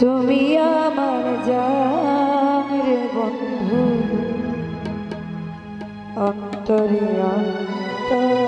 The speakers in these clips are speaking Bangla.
তুমি আমার জান রে বন্ধু। অন্তরে অন্তর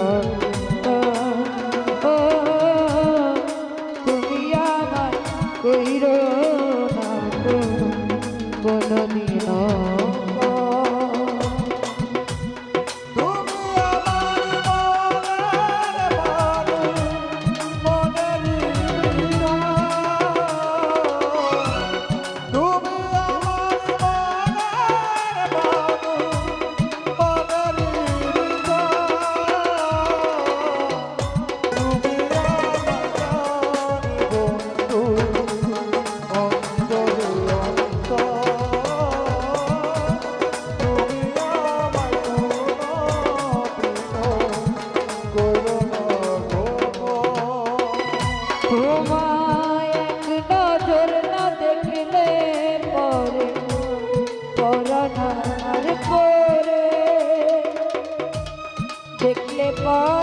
অন্তরে Oh.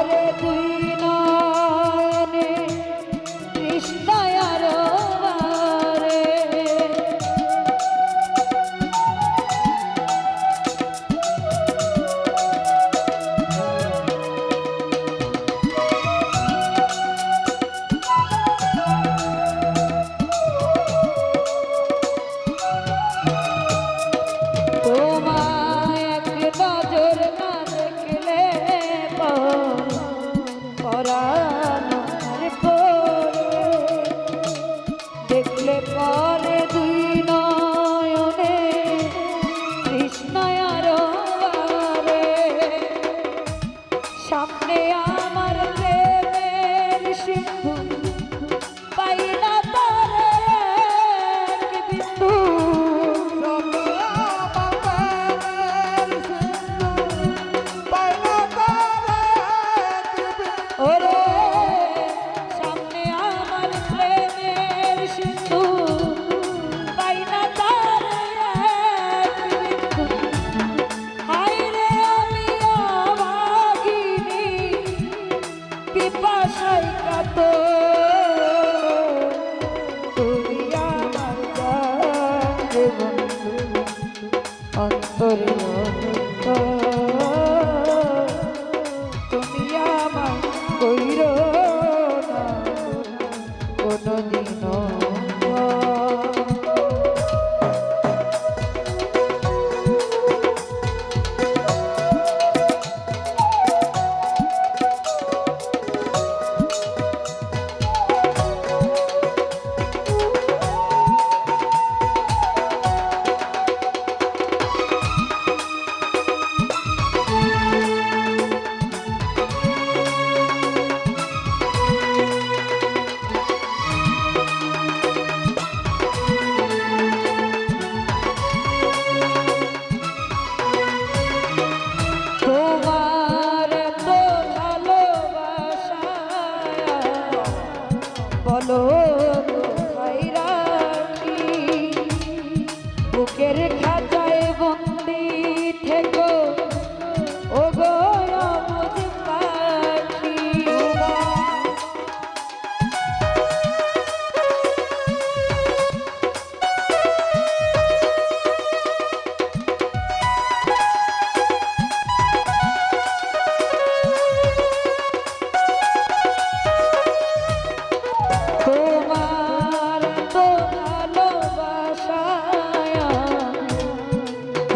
বন্ধু অন্তরে রাখি বুকের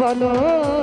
বলো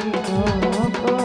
জীবন